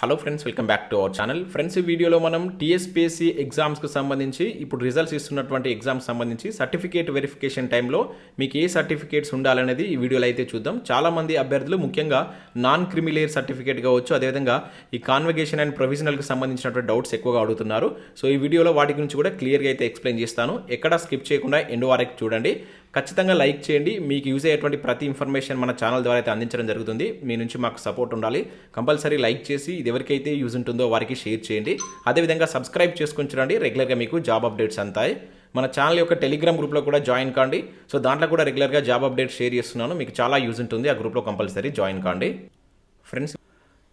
Hello friends welcome back to our channel friends ఈ వీడియోలో మనం టీఎస్పీఎస్సీ ఎగ్జామ్స్కి సంబంధించి ఇప్పుడు రిజల్ట్స్ ఇస్తున్నటువంటి ఎగ్జామ్స్ సంబంధించి సర్టిఫికేట్ వెరిఫికేషన్ టైంలో మీకు ఏ సర్టిఫికేట్స్ ఉండాలనేది ఈ వీడియోలో అయితే చూద్దాం. చాలామంది అభ్యర్థులు ముఖ్యంగా నాన్ క్రిమిలేయర్ సర్టిఫికేట్ కావచ్చు అదేవిధంగా ఈ కాన్వకేషన్ అండ్ ప్రొవిజనల్కి సంబంధించినటువంటి డౌట్స్ ఎక్కువగా అడుగుతున్నారు. సో ఈ వీడియోలో వాటి గురించి కూడా క్లియర్గా అయితే ఎక్స్ప్లెయిన్ చేస్తాను. ఎక్కడ స్కిప్ చేయకుండా ఎండ్ వరకు చూడండి. ఖచ్చితంగా లైక్ చేయండి. మీకు యూజ్ అయ్యేటువంటి ప్రతి ఇన్ఫర్మేషన్ మన ఛానల్ ద్వారా అయితే అందించడం జరుగుతుంది. మీ నుంచి మాకు సపోర్ట్ ఉండాలి. కంపల్సరీ లైక్ చేసి ఇది ఎవరికైతే యూజ్ ఉంటుందో వారికి షేర్ చేయండి. అదేవిధంగా సబ్స్క్రైబ్ చేసుకొని చూడండి. రెగ్యులర్గా మీకు జాబ్ అప్డేట్స్ అంతాయి మన ఛానల్ యొక్క టెలిగ్రామ్ గ్రూప్లో కూడా జాయిన్ కాండి. సో దాంట్లో కూడా రెగ్యులర్గా జాబ్ అప్డేట్స్ షేర్ చేస్తున్నాను. మీకు చాలా యూజ్ ఉంటుంది. ఆ గ్రూప్లో కంపల్సరీ జాయిన్ కాండి. ఫ్రెండ్స్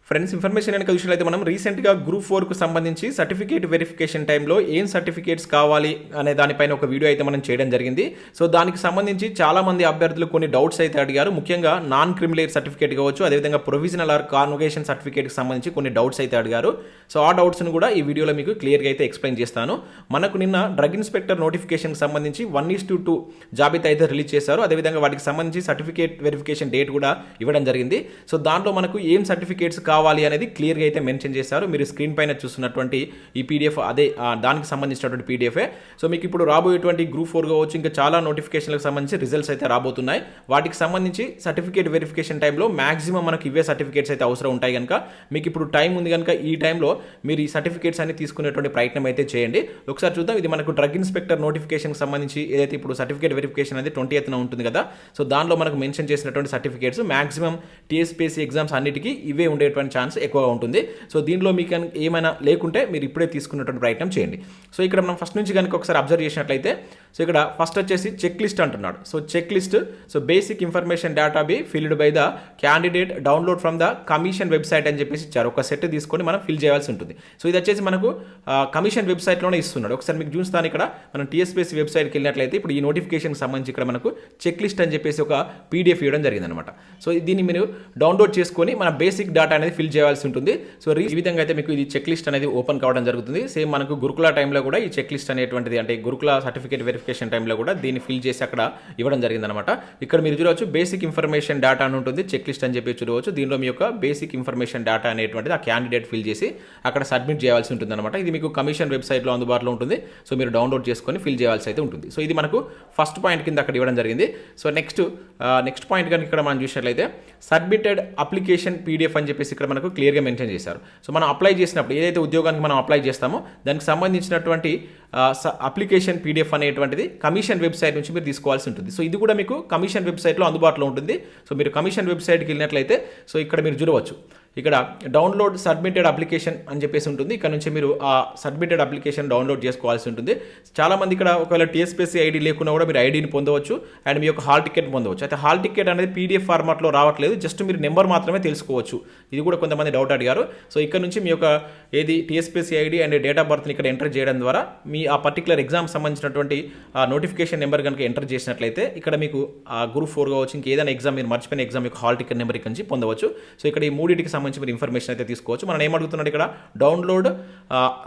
ఫ్రెండ్స్ ఇన్ఫర్మేషన్ కనుక విషయంలో మనం రీసెంట్గా గ్రూప్ ఫోర్కు సంబంధించి సర్టిఫికేట్ వెరిఫికేషన్ టైంలో ఏం సర్టిఫికేట్స్ కావాలి అనే దానిపైన ఒక వీడియో అయితే మనం చేయడం జరిగింది. సో దానికి సంబంధించి చాలా మంది అభ్యర్థులు కొన్ని డౌట్స్ అయితే అడిగారు. ముఖ్యంగా నాన్ క్రిమిలేర్ సర్టిఫికేట్ కావచ్చు అదేవిధంగా ప్రొవిజనల్ ఆర్ కాన్వకేషన్ సర్టిఫికేట్కి సంబంధించి కొన్ని డౌట్స్ అయితే అడిగారు. సో ఆ డౌట్స్ని కూడా ఈ వీడియోలో మీకు క్లియర్గా అయితే ఎక్స్ప్లెయిన్ చేస్తాను. మనకు నిన్న డ్రగ్ ఇన్స్పెక్టర్ నోటిఫికేషన్కి సంబంధించి వన్ ఈస్ టు టూ జాబితా అయితే రిలీజ్ చేశారు. అదేవిధంగా వాటికి సంబంధించి సర్టిఫికేట్ వెరిఫికేషన్ డేట్ కూడా ఇవ్వడం జరిగింది. సో దాంట్లో మనకు ఏం సర్టిఫికేట్స్ కావాలి అనేది క్లియర్గా అయితే మెన్షన్ చేశారు. మీరు స్క్రీన్ పైన చూస్తున్నటువంటి ఈ పీడిఎఫ్ అదే దానికి సంబంధించినటువంటి పీడిఎఫే. సో మీకు ఇప్పుడు రాబోయేటువంటి గ్రూప్ ఫోర్ కావచ్చు ఇంకా చాలా నోటిఫికేషన్లకు సంబంధించి రిజల్ట్స్ అయితే రాబోతున్నాయి. వాటికి సంబంధించి సర్టిఫికేట్ వెరిఫికేషన్ టైంలో మాక్సిమం మనకి ఇవే సర్టిఫికేట్స్ అయితే అవసరం ఉంటాయి కనుక మీకు ఇప్పుడు టైం ఉంది కనుక ఈ టైంలో మీరు ఈ సర్టిఫికేట్స్ అన్ని తీసుకునేటువంటి ప్రయత్నం అయితే చేయండి. ఒకసారి చూద్దాం ఇది మనకు డ్రగ్ ఇన్స్పెక్టర్ నోటిఫికేషన్కి సంబంధించి ఏదైతే ఇప్పుడు సర్టిఫికేట్ వెరిఫికేషన్ అనేది ట్వంటీ ఎత్తున ఉంటుంది కదా. సో దానిలో మనకు మెన్షన్ చేసినటువంటి సర్టిఫికేట్స్ మాక్సిమం టీఎస్పీఎస్సీ ఎగ్జామ్స్ అన్నిటికీ ఇవే ఉండేటువంటి ఛాన్స్ ఎక్కువగా ఉంటుంది. సో దీనిలో మీకు ఏమైనా లేకుంటే మీరు ఇప్పుడే తీసుకున్నటువంటి ప్రయత్నం చేయండి. సో ఇక్కడ మనం ఫస్ట్ నుంచి కనుక ఒకసారి అబ్జర్వ్ చేసినట్లయితే సో ఇక్కడ ఫస్ట్ వచ్చేసి చెక్ లిస్ట్ అంటున్నాడు. So check list so basic information data be filled by the candidate download from the commission website అని చెప్పేసి ఇచ్చారు. ఒక సెట్ తీసుకొని మనం ఫిల్ చేయాల్సి ఉంటుంది. సో ఇది వచ్చేసి మనకు కమిషన్ వెబ్సైట్లోనే ఇస్తున్నాడు. ఒకసారి మీకు చూస్తాను ఇక్కడ. మనం టీఎస్పీఎస్సీ వెబ్సైట్కి వెళ్ళినట్లయితే ఇప్పుడు ఈ నోటిఫికేషన్కి సంబంధించి ఇక్కడ మనకు చెక్ లిస్ట్ అని చెప్పేసి ఒక పీడిఎఫ్ ఇవ్వడం జరిగిందనమాట సో దీన్ని మీరు డౌన్లోడ్ చేసుకొని మన బేసిక్ డేటా అనేది ఫిల్ చేయాల్సి ఉంటుంది. సో ఈ విధంగా అయితే మీకు ఇది చెక్ లిస్ట్ అనేది ఓపెన్ కావడం జరుగుతుంది. సేమ్ మనకు గురుకుల టైంలో కూడా ఈ చెక్ లిస్ట్ అనేటువంటిది అంటే గురుకుల సర్టిఫికేట్ వెరిఫికేషన్ టైంలో కూడా దీన్ని ఫిల్ చేసి అక్కడ ఇవ్వడం జరిగిందనమాట ఇక్కడ మీరు చూడవచ్చు బేసిక్ ఇన్ఫర్మేషన్ డేటా అని ఉంటుంది చెక్ లిస్ట్ అని చెప్పి చూడవచ్చు. దీనిలో మీ యొక్క బేసిక్ ఇన్ఫర్మేషన్ డేటా అనేటువంటిది ఆ క్యాండిడేట్ ఫిల్ చేసి అక్కడ సబ్మిట్ చేయాల్సి ఉంటుంది అనమాట ఇది మీకు కమిషన్ వెబ్సైట్లో అందుబాటులో ఉంటుంది సో మీరు డౌన్లోడ్ చేసుకొని ఫిల్ చేయాల్సి అయితే ఉంటుంది. సో ఇది మనకు ఫస్ట్ పాయింట్ కింద అక్కడ ఇవ్వడం జరిగింది. సో నెక్స్ట్ నెక్స్ట్ పాయింట్ కనుక ఇక్కడ మనం చూసినట్లయితే సబ్మిటెడ్ అప్లికేషన్ పీడిఎఫ్ అని చెప్పేసి ఇక్కడ మనకు క్లియర్గా మెన్షన్ చేశారు. సో మనం అప్లై చేసినప్పుడు ఏదైతే ఉద్యోగానికి మనం అప్లై చేస్తామో దానికి సంబంధించినటువంటి అప్లికేషన్ పీడిఎఫ్ అనేటువంటిది కమిషన్ వెబ్సైట్ నుంచి మీరు తీసుకోవాల్సి ఉంటుంది. సో ఇది కూడా మీకు కమిషన్ వెబ్సైట్లో అందుబాటులో ఉంటుంది. సో మీరు కమిషన్ వెబ్సైట్కి వెళ్ళినట్లయితే సో ఇక్కడ మీరు చూడవచ్చు. ఇక్కడ డౌన్లోడ్ సబ్మిటెడ్ అప్లికేషన్ అని చెప్పేసి ఉంటుంది. ఇక్కడ నుంచి మీరు ఆ సబ్మిటెడ్ అప్లికేషన్ డౌన్లోడ్ చేసుకోవాల్సి ఉంటుంది. చాలామంది ఇక్కడ ఒకవేళ టీఎస్పీసీ ఐడి లేకున్నా కూడా మీరు ఐడిని పొందవచ్చు. అండ్ మీ యొక్క హాల్ టికెట్ పొందవచ్చు. అయితే హాల్ టికెట్ అనేది పీడిఎఫ్ ఫార్మాట్లో రావట్లేదు. జస్ట్ మీరు నెంబర్ మాత్రమే తెలుసుకోవచ్చు. ఇది కూడా కొంతమంది డౌట్ అడిగారు. సో ఇక్కడ నుంచి మీ యొక్క ఏది TSPC ID and date of బర్త్ని ఇక్కడ ఎంటర్ చేయడం ద్వారా మీ ఆ పర్టికులర్ ఎగ్జామ్ సంబంధించినటువంటి ఆ నోటిఫికేషన్ నెంబర్ కనుక ఎంటర్ చేసినట్లయితే ఇక్కడ మీకు ఆ గ్రూప్ ఫోర్ కావచ్చు. ఇంకేదైనా ఎగ్జామ్ మీరు మర్చిపోయిన ఎగ్జామ్ యొక్క హాల్ టికెట్ నెంబర్ ఇక్కడ నుంచి పొందవచ్చు. సో ఇక్కడ ఈ మూడింటికి సంబంధించి మీరు ఇన్ఫర్మేషన్ అయితే తీసుకోవచ్చు. మనం ఏమడుగుతున్నాడు ఇక్కడ? డౌన్లోడ్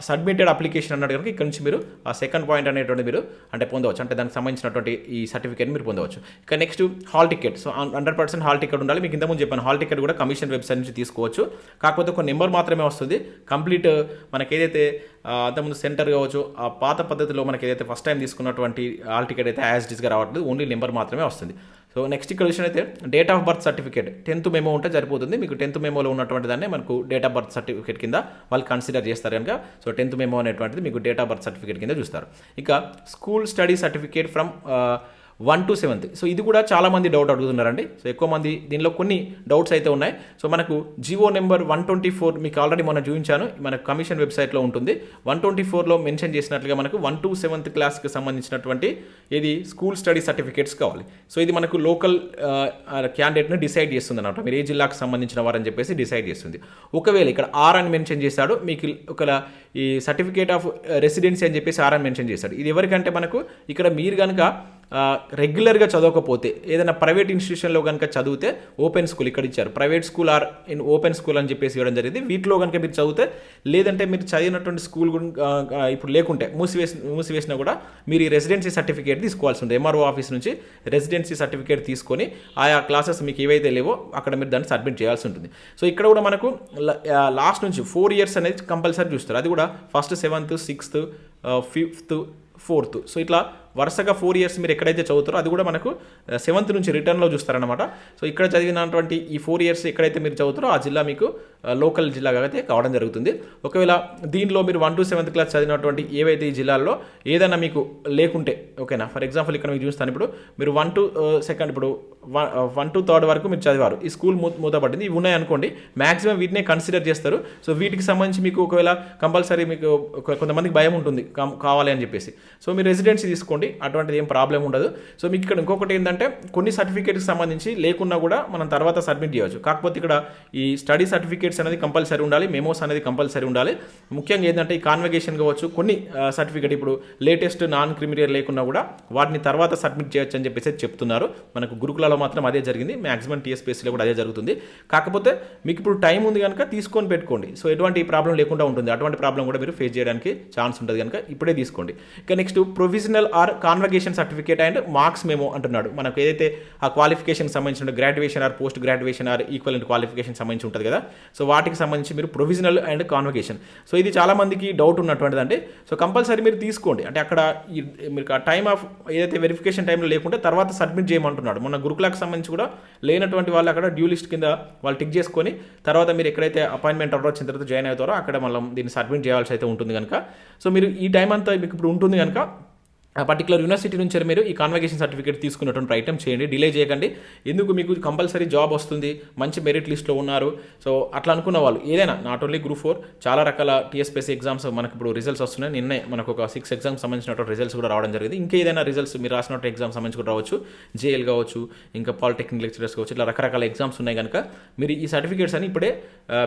సబ్మిటెడ్ అప్లికేషన్ అన్నాడు కనుక ఇక్కడ నుంచి మీరు ఆ సెకండ్ పాయింట్ అనేటువంటి మీరు అంటే పొందవచ్చు. అంటే దానికి సంబంధించినటువంటి ఈ సర్టిఫికేట్ మీరు పొందవచ్చు. ఇక next hall ticket so hundred percent hall ticket ఉండాలి. మీకు ఇంతకుముందు చెప్పాను హాల్ టికెట్ కూడా కమిషన్ వెబ్సైట్ నుంచి తీసుకోవచ్చు. కాకపోతే ఒక నెంబర్ మాత్రమే వస్తుంది. కంప్లీట్ మనకి ఏదైతే అంతకుముందు సెంటర్ కావచ్చు ఆ పాత పద్ధతిలో మనకి ఏదైతే ఫస్ట్ టైం తీసుకున్నటువంటి హాల్ టికెట్ అయితే యాజ్ డిస్గా రావట్లేదు ఓన్లీ నెంబర్ మాత్రమే వస్తుంది. సో నెక్స్ట్ ఇక్కడ విషయం అయితే date of birth certificate tenth memo ఉంటే సరిపోతుంది. మీకు టెన్త్ మెమోలో ఉన్నటువంటి దాన్ని మనకు డేట్ ఆఫ్ బర్త్ సర్టిఫికేట్ కింద వాళ్ళు కన్సిడర్ చేస్తారు కనుక. సో టెన్త్ మెమో అనేటువంటిది మీకు డేట్ ఆఫ్ బర్త్ సర్టిఫికేట్ కింద చూస్తారు. ఇక school study certificate from one to seventh. So ఇది కూడా చాలామంది డౌట్ అడుగుతున్నారండి. సో ఎక్కువ మంది దీనిలో కొన్ని డౌట్స్ అయితే ఉన్నాయి. సో మనకు GO number one twenty four మీకు ఆల్రెడీ మొన్న చూపించాను. మనకు కమిషన్ వెబ్సైట్లో ఉంటుంది. వన్ ట్వంటీ ఫోర్లో మెన్షన్ చేసినట్లుగా మనకు వన్ టు సెవెంత్ క్లాస్కి సంబంధించినటువంటి ఇది స్కూల్ స్టడీ సర్టిఫికేట్స్ కావాలి. సో ఇది మనకు లోకల్ క్యాండిడేట్ని డిసైడ్ చేస్తుంది అనమాట మీరు ఏ జిల్లాకు సంబంధించిన వారని చెప్పేసి డిసైడ్ చేస్తుంది. ఒకవేళ ఇక్కడ ఆర్ అని మెన్షన్ చేశాడు మీకు ఒక ఈ సర్టిఫికేట్ ఆఫ్ రెసిడెన్సీ అని చెప్పేసి ఆర్ అని మెన్షన్ చేశాడు. ఇది ఎవరికంటే మనకు ఇక్కడ మీరు కనుక రెగ్యులర్గా చదవకపోతే ఏదైనా ప్రైవేట్ ఇన్స్టిట్యూషన్లో కనుక చదివితే ఓపెన్ స్కూల్ ఇక్కడ ఇచ్చారు. Private school or in open school అని చెప్పేసి ఇవ్వడం జరిగింది. వీటిలో కనుక మీరు చదివితే లేదంటే మీరు చదివినటువంటి స్కూల్ ఇప్పుడు లేకుంటే మూసివేసి మూసివేసినా కూడా మీరు ఈ రెసిడెన్సీ సర్టిఫికేట్ తీసుకోవాల్సి ఉంటుంది. ఎంఆర్ఓ ఆఫీస్ నుంచి రెసిడెన్సీ సర్టిఫికేట్ తీసుకొని ఆయా క్లాసెస్ మీకు ఏవైతే లేవో అక్కడ మీరు దాన్ని సబ్మిట్ చేయాల్సి ఉంటుంది. సో ఇక్కడ కూడా మనకు లాస్ట్ నుంచి ఫోర్ ఇయర్స్ అనేది కంపల్సరీ చూస్తారు. అది కూడా first seventh sixth fifth fourth so ఇట్లా వరుసగా ఫోర్ ఇయర్స్ మీరు ఎక్కడైతే చదువుతారో అది కూడా మనకు సెవెంత్ నుంచి రిటర్న్లో చూస్తారనమాట సో ఇక్కడ చదివినటువంటి ఈ ఫోర్ ఇయర్స్ ఎక్కడైతే మీరు చదువుతారో ఆ జిల్లా మీకు లోకల్ జిల్లాగా అయితే కావడం జరుగుతుంది. ఒకవేళ దీనిలో మీరు వన్ టు సెవెంత్ క్లాస్ చదివినటువంటి ఏవైతే ఈ జిల్లాల్లో ఏదైనా మీకు లేకుంటే ఓకేనా? ఫర్ ఎగ్జాంపుల్ ఇక్కడ మీకు చూస్తాను ఇప్పుడు మీరు వన్ టు సెకండ్ ఇప్పుడు వన్ టు థర్డ్ వరకు మీరు చదివారు. ఈ స్కూల్ మూ మూతపడింది. ఇవి ఉన్నాయనుకోండి మాక్సిమం వీటినే కన్సిడర్ చేస్తారు. సో వీటికి సంబంధించి మీకు ఒకవేళ కంపల్సరీ మీకు కొంతమందికి భయం ఉంటుంది. కావాలి అని చెప్పేసి. సో మీరు రెసిడెన్సీ తీసుకోండి. అటువంటిది ఏం ప్రాబ్లం ఉండదు. సో మీకు ఇక్కడ ఇంకొకటి ఏంటంటే కొన్ని సర్టిఫికేట్కి సంబంధించి లేకున్నా కూడా మనం తర్వాత సబ్మిట్ చేయవచ్చు. కాకపోతే ఇక్కడ ఈ స్టడీ సర్టిఫికేట్స్ అనేది కంపల్సరీ ఉండాలి మెమోస్ అనేది కంపల్సరీ ఉండాలి. ముఖ్యంగా ఏంటంటే ఈ కాన్వకేషన్ కావచ్చు కొన్ని సర్టిఫికేట్ ఇప్పుడు లేటెస్ట్ నాన్ క్రిమినల్ లేకున్నా కూడా వాటిని తర్వాత సబ్మిట్ చేయొచ్చు అని చెప్పేసి చెప్తున్నారు. మనకు గురుకులలో మాత్రం అదే జరిగింది. మాక్సిమం టీఎస్పీఎస్సీలో కూడా అదే జరుగుతుంది. కాకపోతే మీకు ఇప్పుడు టైం ఉంది కనుక తీసుకొని పెట్టుకోండి. సో ఎటువంటి ప్రాబ్లం లేకుండా ఉంటుంది. అటువంటి ప్రాబ్లం కూడా మీరు ఫేస్ చేయడానికి ఛాన్స్ ఉంటుంది కనుక ఇప్పుడే తీసుకోండి. ఇక next provisional or convocation certificate and marks మేము అంటున్నాడు. మనకు ఏదైతే ఆ క్వాలిఫికేషన్ సంబంధించిన graduation or post graduation or equal and qualification సంబంధించి ఉంటుంది కదా. సో వాటికి సంబంధించి మీరు ప్రొవిజనల్ అండ్ కాన్వకేషన్ సో ఇది చాలామందికి డౌట్ ఉన్నటువంటిది అంటే సో కంపల్సరీ మీరు తీసుకోండి. అంటే అక్కడ మీరు ఆ టైం ఆఫ్ ఏదైతే వెరిఫికేషన్ టైంలో లేకుంటే తర్వాత సబ్మిట్ చేయమంటున్నాడు. మొన్న గురుకులకు సంబంధించి కూడా లేనటువంటి వాళ్ళు అక్కడ డ్యూ లిస్ట్ కింద వాళ్ళు టిక్ చేసుకొని తర్వాత మీరు ఎక్కడైతే అపాయింట్మెంట్ ఆర్డర్ వచ్చిన తర్వాత జాయిన్ అవుతారో అక్కడ మనం దీన్ని సబ్మిట్ చేయాల్సి అయితే ఉంటుంది కనుక. సో మీరు ఈ టైం అంతా మీకు ఇప్పుడు ఉంటుంది కనుక పర్టికులర్ యూనివర్సిటీ నుంచి మీరు ఈ కాన్వకేషన్ సర్టిఫికేట్ తీసుకున్నటువంటి ప్రయత్నం చేయండి డిలే చేయకండి. ఎందుకు మీకు కంపల్సరీ జాబ్ వస్తుంది? మంచి మెరిట్ లిస్ట్లో ఉన్నారు. సో అట్లా అనుకున్న వాళ్ళు ఏదైనా నాట్ ఓన్లీ గ్రూప్ ఫోర్ చాలా రకాల టీఎస్పీఎస్సీ ఎగ్జామ్స్ మనకు ఇప్పుడు రిజల్ట్స్ వస్తున్నాయి. నిన్నే మనకు ఒక సిక్స్ ఎగ్జామ్స్ సంబంధించినటువంటి రిజల్ట్స్ కూడా రావడం జరిగింది. ఇంకా ఏదైనా రిజల్ట్స్ మీరు రాసినటువంటి ఎగ్జామ్ సంబంధించి కూడా రావచ్చు. జేఎల్ కావచ్చు ఇంకా పాలిటెక్నిక్ లెక్చరర్స్ కావచ్చు ఇట్లా రకరకాల ఎగ్జామ్స్ ఉన్నాయి కనుక మీరు ఈ సర్టిఫికేట్స్ అని ఇప్పుడే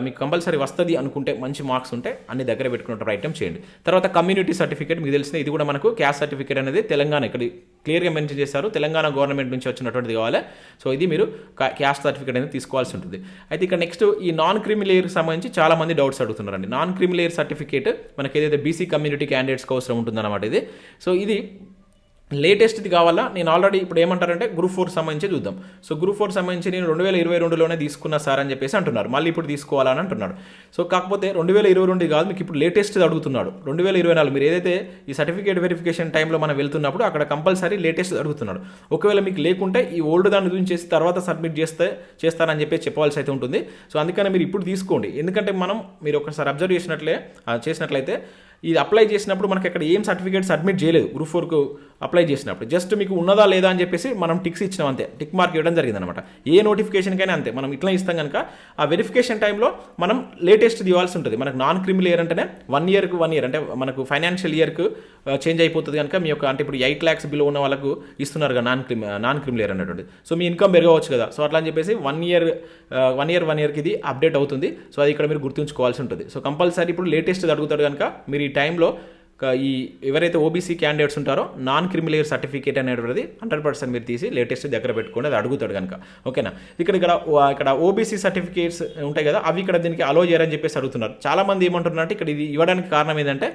మీకు కంపల్సరీ వస్తుంది అనుకుంటే మంచి మార్క్స్ ఉంటే అన్ని దగ్గర పెట్టుకున్న ప్రయత్నం చేయండి. తర్వాత కమ్యూనిటీ సర్టిఫికేట్ మీకు తెలిసిన ఇది కూడా మనకు క్యాస్ట్ సర్టిఫికేట్ అనేది తెలంగాణ ఇక్కడ క్లియర్గా మెన్షన్ చేశారు. తెలంగాణ గవర్నమెంట్ నుంచి వచ్చినటువంటిది కావాలి. సో ఇది మీరు క్యాస్ట్ సర్టిఫికేట్ అనేది తీసుకోవాల్సి ఉంటుంది. అయితే ఇక్కడ నెక్స్ట్ ఈ నాన్ క్రిమిలేయర్ సంబంధించి చాలా మంది డౌట్స్ అడుగుతున్నారండి. నాన్ క్రిమిలేయర్ సర్టిఫికేట్ మనకి ఏదైతే బీసీ కమ్యూనిటీ క్యాండిడేట్స్కి అవసరం ఉంటుందన్నమాట ఇది. సో ఇది లేటెస్ట్ది కావాలా? నేను ఆల్రెడీ ఇప్పుడు ఏమంటారంటే గ్రూప్ ఫోర్ సంబంధించి చూద్దాం. సో గ్రూప్ ఫోర్ సంబంధించి నేను రెండు వేల ఇరవై రెండులోనే తీసుకున్నా సార్ అని చెప్పేసి అంటున్నారు. మళ్ళీ ఇప్పుడు తీసుకోవాలని అంటున్నాడు. సో కాకపోతే రెండు వేల ఇరవై రెండు కాదు మీకు ఇప్పుడు లేటెస్ట్ అడుగుతున్నాడు. రెండు వేల ఇరవై నాలుగు మీరు ఏదైతే ఈ సర్టిఫికేట్ వెరిఫికేషన్ టైంలో మనం వెళ్తున్నప్పుడు అక్కడ కంపల్సరీ లేటెస్ట్ అడుగుతున్నాడు. ఒకవేళ మీకు లేకుంటే ఈ ఓల్డ్ దాన్ని చూసి తర్వాత సబ్మిట్ చేస్తే చేస్తారని చెప్పేసి చెప్పాల్సి అయితే ఉంటుంది. సో అందుకని మీరు ఇప్పుడు తీసుకోండి. ఎందుకంటే మనం మీరు ఒకసారి అబ్జర్వ్ చేసినట్లే చేసినట్లయితే ఇది అప్లై చేసినప్పుడు మనకి అక్కడ ఏం సర్టిఫికేట్ సబ్మిట్ చేయలేదు. గ్రూప్ ఫోర్కు అప్లై చేసినప్పుడు. జస్ట్ మీకు ఉన్నదా లేదా అని చెప్పేసి మనం టిక్స్ ఇచ్చినాం అంతే. టిక్ మార్క్ ఇవ్వడం జరిగిందనమాట ఏ నోటిఫికేషన్కైనా అంతే. మనం ఇట్లా ఇస్తాం కనుక ఆ వెరిఫికేషన్ టైంలో మనం లేటెస్ట్ ఇవ్వాల్సి ఉంటుంది. మనకు నాన్ క్రిమినల్ ఇయర్ అంటేనే వన్ ఇయర్కి వన్ ఇయర్. అంటే మనకు ఫైనాన్షియల్ ఇయర్కు చేంజ్ అయిపోతుంది కనుక మీ యొక్క అంటే ఇప్పుడు ఎయిట్ ల్యాక్స్ బిలో ఉన్న వాళ్ళకు ఇస్తున్నారు కదా నాన్ క్రిమి నాన్ క్రిమినల్ ఇయర్ అన్నటువంటి సో మీ ఇన్కమ్ పెరగవచ్చు కదా. సో అట్లా అని చెప్పేసి one year one year one ఇయర్కి ఇది అప్డేట్ అవుతుంది. సో అది ఇక్కడ మీరు గుర్తుంచుకోవాల్సి ఉంటుంది. సో కంపల్సరీ ఇప్పుడు లేటెస్ట్ అడుగుతాడు కనుక మీరు ఈ టైంలో ఈ ఎవరైతే ఓబీసీ క్యాండిడేట్స్ ఉంటారో నాన్ క్రిమిలేయర్ సర్టిఫికేట్ అనేటువంటిది హండ్రెడ్ పర్సెంట్ మీరు తీసి లేటెస్ట్ దగ్గర పెట్టుకోండి అది అడుగుతాడు కనుక ఓకేనా? ఇక్కడ ఇక్కడ ఇక్కడ ఓబీసీ సర్టిఫికేట్స్ ఉంటాయి కదా అవి ఇక్కడ దీనికి అలో చేయరని చెప్పేసి అడుగుతున్నారు. చాలా మంది ఏమంటున్నారంటే ఇక్కడ ఇది ఇవ్వడానికి కారణం ఏంటంటే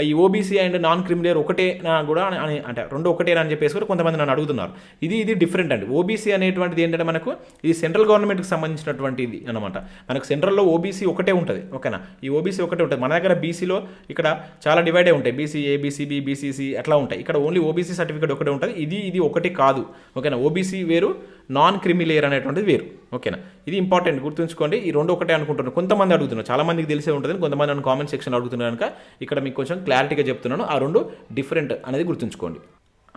ఈ ఓబీసీ అండ్ నాన్ క్రిమిలేయర్ ఒకటేనా కూడా అని- అంటే రెండు ఒకటేనా అని చెప్పేసి కూడా కొంతమంది నన్ను అడుగుతున్నారు. ఇది ఇది డిఫరెంట్ అండి. ఓబీసీ అనేటువంటిది ఏంటంటే మనకు ఇది సెంట్రల్ గవర్నమెంట్కి సంబంధించినటువంటిది అనమాట మనకు సెంట్రల్లో ఓబీసీ ఒకటే ఉంటుంది. ఓకేనా? ఈ ఓబీసీ ఒకటే ఉంటుంది. మన దగ్గర బీసీలో ఇక్కడ చాలా డివైడ్ అయి ఉంటాయి. బీసీ ఏబీసీబీ బీసీసీ అట్లా ఉంటాయి. ఇక్కడ ఓన్లీ ఓబీసీ సర్టిఫికేట్ ఒకటే ఉంటుంది. ఇది ఇది ఒకటి కాదు. ఓకేనా? ఓబీసీ వేరు నాన్ క్రిమిలేయర్ అనేటువంటిది వేరు. ఓకేనా? ఇది ఇంపార్టెంట్ గుర్తుంచుకోండి. ఈ రెండు ఒకటే అనుకుంటున్నాను కొంతమంది అడుగుతున్నారు. చాలామందికి తెలిసే ఉంటుంది కొంతమంది నన్ను కామెంట్ సెక్షన్ అడుగుతున్నారు కనుక ఇక్కడ మీకు కొంచెం క్లారిటీగా చెప్తున్నాను. ఆ రెండు డిఫరెంట్ అనేది గుర్తుంచుకోండి.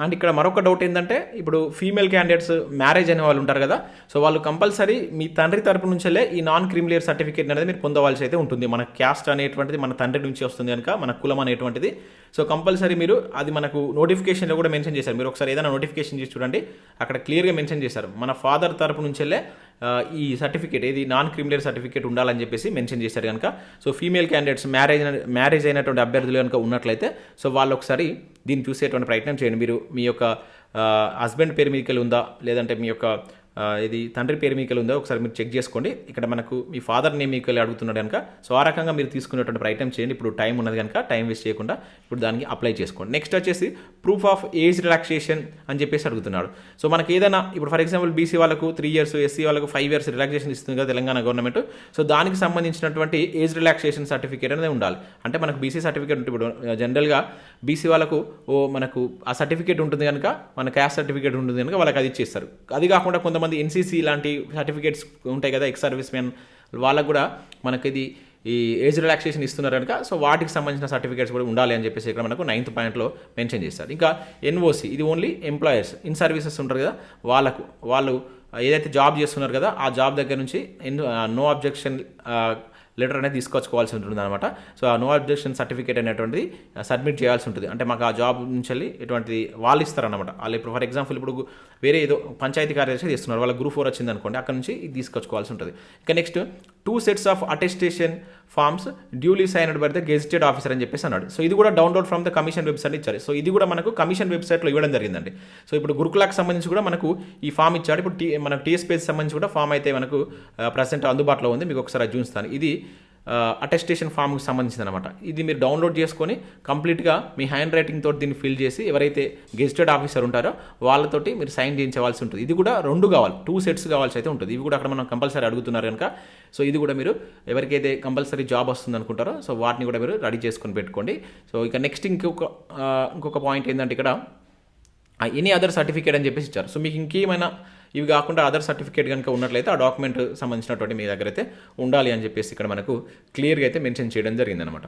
అండ్ ఇక్కడ మరొక డౌట్ ఏంటంటే ఇప్పుడు ఫీమేల్ క్యాండిడేట్స్ మ్యారేజ్ అనే వాళ్ళు ఉంటారు కదా సో వాళ్ళు కంపల్సరీ మీ తండ్రి తరపు నుంచే ఈ నాన్ క్రిమిలియర్ సర్టిఫికేట్ అనేది మీరు పొందవలసి అయితే ఉంటుంది. మన క్యాస్ట్ అనేటువంటిది మన తండ్రి నుంచి వస్తుంది కనుక మన కులం అనేటువంటిది. సో కంపల్సరీ మీరు అది మనకు నోటిఫికేషన్లో కూడా మెన్షన్ చేశారు. మీరు ఒకసారి ఏదైనా నోటిఫికేషన్ చేసి చూడండి. అక్కడ క్లియర్గా మెన్షన్ చేశారు. మన ఫాదర్ తరపు నుంచెల్లే ఈ సర్టిఫికేట్ ఇది నాన్ క్రిమినల్ సర్టిఫికేట్ ఉండాలని చెప్పేసి మెన్షన్ చేశారు కనుక. So female candidates marriage marriage అయినటువంటి అభ్యర్థులు కనుక ఉన్నట్లయితే సో వాళ్ళు ఒకసారి దీన్ని చూసేటువంటి ప్రయత్నం చేయండి. మీరు మీ యొక్క హస్బెండ్ పేరు మీదకి ఉందా? లేదంటే మీ యొక్క ఇది తండ్రి పేరు మీకు ఉందో ఒకసారి మీరు చెక్ చేసుకోండి. ఇక్కడ మనకు మీ ఫాదర్ నేమ్ మీకు అడుగుతున్నాడు కనుక సో ఆ రకంగా మీరు తీసుకునేటువంటి ప్రయత్నం చేయండి. ఇప్పుడు టైం ఉన్నది కనుక టైం వేస్ట్ చేయకుండా ఇప్పుడు దానికి అప్లై చేసుకోండి. నెక్స్ట్ వచ్చేసి ప్రూఫ్ ఆఫ్ ఏజ్ రిలాక్సేషన్ అని చెప్పేసి అడుగుతున్నాడు. సో మనకి ఏదైనా ఇప్పుడు ఫర్ ఎగ్జాంపుల్ బీసీ వాళ్ళకు త్రీ ఇయర్స్ ఎస్సీ వాళ్ళకు ఫైవ్ ఇయర్స్ రిలాక్సేషన్ ఇస్తుంది కదా తెలంగాణ గవర్నమెంట్ సో దానికి సంబంధించినటువంటి ఏజ్ రిలాక్సేషన్ సర్టిఫికేట్ అనేది ఉండాలి. అంటే మనకు బీసీ సర్టిఫికేట్ ఉంటుంది ఇప్పుడు జనరల్గా బీసీ వాళ్ళకు ఓ మనకు ఆ సర్టిఫికేట్ ఉంటుంది కనుక మన క్యాస్ట్ సర్టిఫికేట్ ఉంటుంది కనుక వాళ్ళకి అది ఇచ్చేస్తారు. అది కాకుండా కొంతమంది ఎన్సీసీ లాంటి సర్టిఫికేట్స్ ఉంటాయి కదా ఎక్స్ సర్వీస్ మెన్ వాళ్ళకు కూడా మనకి ఇది ఈ ఏజ్ రిలాక్సేషన్ ఇస్తున్నారు కనుక సో వాటికి సంబంధించిన సర్టిఫికేట్స్ కూడా ఉండాలి అని చెప్పేసి ఇక్కడ మనకు నైన్త్ పాయింట్లో మెన్షన్ చేస్తారు ఇంకా ఎన్ఓసి ఇది ఓన్లీ ఎంప్లాయర్స్ ఇన్ సర్వీసెస్ ఉంటారు కదా వాళ్ళకు వాళ్ళు ఏదైతే జాబ్ చేస్తున్నారు కదా ఆ జాబ్ దగ్గర నుంచి నో అబ్జెక్షన్ uh, లెటర్ అనేది తీసుకొచ్చుకోవాల్సి ఉంటుంది అనమాట సో ఆ నో అబ్జెక్షన్ సర్టిఫికేట్ అనేటువంటిది సబ్మిట్ చేయాల్సి ఉంటుంది. అంటే మాకు ఆ జాబ్ నుంచి వెళ్ళి ఎటువంటి వాళ్ళు ఇస్తారన్నమాట. వాళ్ళు ఇప్పుడు ఫర్ ఎగ్జాంపుల్ ఇప్పుడు వేరే ఏదో పంచాయతీ కార్యదర్శి తీస్తున్నారు. వాళ్ళ గ్రూప్ ఫోర్ వచ్చింది అనుకోండి అక్కడ నుంచి ఇది తీసుకొచ్చుకోవాల్సి ఉంటుంది. ఇంకా next two sets of attestation forms duly signed by the gazetted officer అని చెప్పేసి అన్నాడు. సో ఇది కూడా download from the commission website ఇచ్చారు. సో ఇది కూడా మనకు కమిషన్ వెబ్సైట్లో ఇవ్వడం జరిగిందండి. సో ఇప్పుడు గురుకులకు సంబంధించి కూడా మనకు ఈ ఫామ్ ఇచ్చాడు. ఇప్పుడు టీ మనకు టీఎస్పీఎస్ సంబంధించి కూడా ఫామ్ అయితే మనకు ప్రజెంట్ అందుబాటులో ఉంది. మీకు ఒకసారి చూస్తాను ఇది అటెస్టేషన్ ఫామ్కి సంబంధించింది అనమాట ఇది మీరు డౌన్లోడ్ చేసుకొని కంప్లీట్గా మీ హ్యాండ్ రైటింగ్ తోటి దీన్ని ఫిల్ చేసి ఎవరైతే గెజిటెడ్ ఆఫీసర్ ఉంటారో వాళ్ళతోటి మీరు సైన్ చేయించవలసి ఉంటుంది. ఇది కూడా రెండు కావాలి. టూ సెట్స్ కావాల్సి అయితే ఉంటుంది. ఇవి కూడా అక్కడ మనం కంపల్సరీ అడుగుతున్నారు కనుక. సో ఇది కూడా మీరు ఎవరికైతే కంపల్సరీ జాబ్ వస్తుంది అనుకుంటారో సో వాటిని కూడా మీరు రెడీ చేసుకొని పెట్టుకోండి. సో ఇక నెక్స్ట్ ఇంకొక ఇంకొక పాయింట్ ఏంటంటే ఇక్కడ ఎనీ అదర్ సర్టిఫికేట్ అని చెప్పేసి ఇచ్చారు. సో మీకు ఇంకేమైనా ఇవి కాకుండా అదర్ సర్టిఫికేట్ కనుక ఉన్నట్లయితే ఆ డాక్యుమెంట్ సంబంధించినటువంటి మీ దగ్గర అయితే ఉండాలి అని చెప్పేసి ఇక్కడ మనకు క్లియర్గా అయితే మెన్షన్ చేయడం జరిగిందనమాట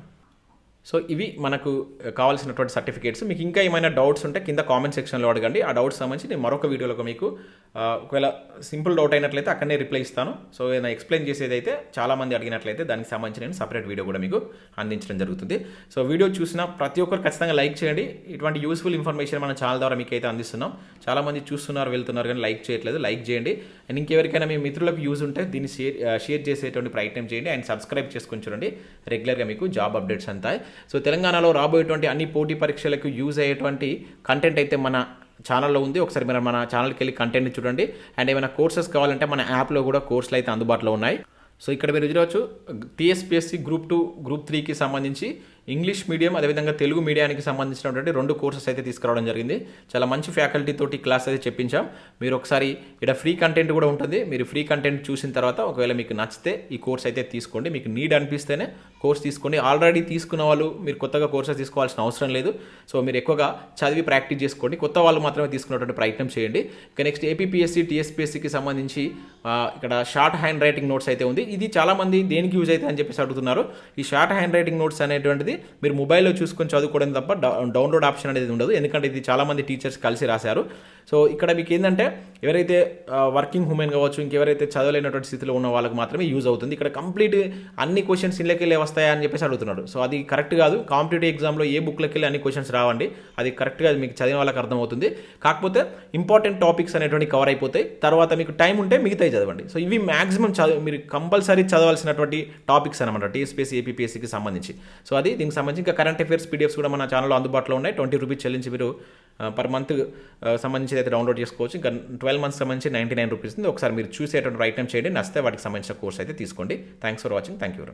సో ఇవి మనకు కావాల్సినటువంటి సర్టిఫికేట్స్. మీకు ఇంకా ఏమైనా డౌట్స్ ఉంటే కింద కామెంట్ సెక్షన్లో అడగండి. ఆ డౌట్స్ సంబంధించి నేను మరొక వీడియోలో మీకు ఒకవేళ సింపుల్ డౌట్ అయినట్లయితే అక్కడనే రిప్లై ఇస్తాను. సో ఏదైనా ఎక్స్ప్లెయిన్ చేసేదైతే చాలామంది అడిగినట్లయితే దానికి సంబంధించి నేను సపరేట్ వీడియో కూడా మీకు అందించడం జరుగుతుంది. సో వీడియో చూసిన ప్రతి ఒక్కరు ఖచ్చితంగా లైక్ చేయండి. ఇటువంటి యూస్ఫుల్ ఇన్ఫర్మేషన్ మన ఛానల్ ద్వారా మీకు అయితే అందిస్తున్నాం. చాలామంది చూస్తున్నారు వెళ్తున్నారు కానీ లైక్ చేయట్లేదు. లైక్ చేయండి. అండ్ ఇంకెవరికైనా మీ మిత్రులకు యూజ్ ఉంటే దీన్ని షేర్ షేర్ చేసేటువంటి ప్రయత్నం చేయండి. అండ్ సబ్స్క్రైబ్ చేసుకొని చూడండి. రెగ్యులర్గా మీకు జాబ్ అప్డేట్స్ అంతాయి. సో తెలంగాణలో రాబోయేటువంటి అన్ని పోటీ పరీక్షలకు యూజ్ అయ్యేటువంటి కంటెంట్ అయితే మన ఛానల్లో ఉంది. ఒకసారి మీరు మన ఛానల్కి వెళ్ళి కంటెంట్ చూడండి. అండ్ ఏమైనా కోర్సెస్ కావాలంటే మన యాప్లో కూడా కోర్సులు అయితే అందుబాటులో ఉన్నాయి. సో ఇక్కడ మీరు చూడవచ్చు టీఎస్పీఎస్సీ గ్రూప్ టూ గ్రూప్ త్రీకి సంబంధించి ఇంగ్లీష్ మీడియం అదేవిధంగా తెలుగు మీడియానికి సంబంధించినటువంటి రెండు కోర్సెస్ అయితే తీసుకురావడం జరిగింది. చాలా మంచి ఫ్యాకల్టీ తోటి క్లాస్ అయితే చెప్పించాం. మీరు ఒకసారి ఇక్కడ ఫ్రీ కంటెంట్ కూడా ఉంటుంది. మీరు ఫ్రీ కంటెంట్ చూసిన తర్వాత ఒకవేళ మీకు నచ్చితే ఈ కోర్స్ అయితే తీసుకోండి. మీకు నీడ్ అనిపిస్తేనే కోర్స్ తీసుకోండి ఆల్రెడీ తీసుకున్న వాళ్ళు మీరు కొత్తగా కోర్సెస్ తీసుకోవాల్సిన అవసరం లేదు. సో మీరు ఎక్కువగా చదివి ప్రాక్టీస్ చేసుకోండి. కొత్త వాళ్ళు మాత్రమే తీసుకున్నటువంటి ప్రయత్నం చేయండి. ఇక నెక్స్ట్ ఏపీఎస్సి టీఎస్పీఎస్సికి సంబంధించి ఇక్కడ షార్ట్ హ్యాండ్ రైటింగ్ నోట్స్ అయితే ఉంది. ఇది చాలామంది దేనికి యూజ్ అవుతుంది అని చెప్పేసి అడుగుతున్నారు. ఈ షార్ట్ హ్యాండ్ రైటింగ్ నోట్స్ అనేటువంటిది మీరు మొబైల్లో చూసుకొని చదువుకోవడం తప్ప డౌ- డౌన్లోడ్ ఆప్షన్ అనేది ఉండదు. ఎందుకంటే ఇది చాలామంది టీచర్స్ కలిసి రాశారు. సో ఇక్కడ మీకు ఏంటంటే ఎవరైతే వర్కింగ్ ఉమెన్ కావచ్చు ఇంకెవరైతే చదవలేనటువంటి స్థితిలో ఉన్న వాళ్ళకి మాత్రమే యూజ్ అవుతుంది. ఇక్కడ కంప్లీట్ అన్ని క్వశ్చన్స్ ఇళ్ళకి వెళ్ళి వస్తాయా అని చెప్పేసి అడుగుతున్నాడు సో అది కరెక్ట్ కాదు. కాంపిటేటివ్ ఎగ్జామ్లో ఏ బుక్లకి వెళ్ళి అన్ని క్వశ్చన్స్ రావండి. అది కరెక్ట్గా మీకు చదివిన వాళ్ళకి అర్థమవుతుంది. కాకపోతే ఇంపార్టెంట్ టాపిక్స్ అనేటువంటి కవర్ అయిపోతాయి. తర్వాత మీకు టైం ఉంటే మిగతాయి చదవండి. సో ఇవి మాక్సిమం చదువు మీరు కంపల్సరీ చదవాల్సినటువంటి టాపిక్స్ అనమాట టీఎస్పీఎస్సీ ఏపీఎస్సీకి సంబంధించి. సో అది దీనికి సంబంధించి ఇంకా కరెంట్ అఫైర్స్ పీడిఎఫ్స్ కూడా మన ఛానల్లో అందుబాటులో ఉన్నాయి. ట్వంటీ రూపీస్ చెల్లించి మీరు పర్ మంత్ సంబంధించి అయితే డౌన్లోడ్ చేసుకోవచ్చు ఇంకా ట్వెల్వ్ మంత్స్ సంబంధించి నైంటీ నైన్ రూపీస్ ఉంది. ఒకసారి మీరు చూసేటువంటి రైట్ టైం చేయండి. నచ్చితే వాటికి సంబంధించిన కోర్స్ అయితే తీసుకోండి. Thanks for watching thank you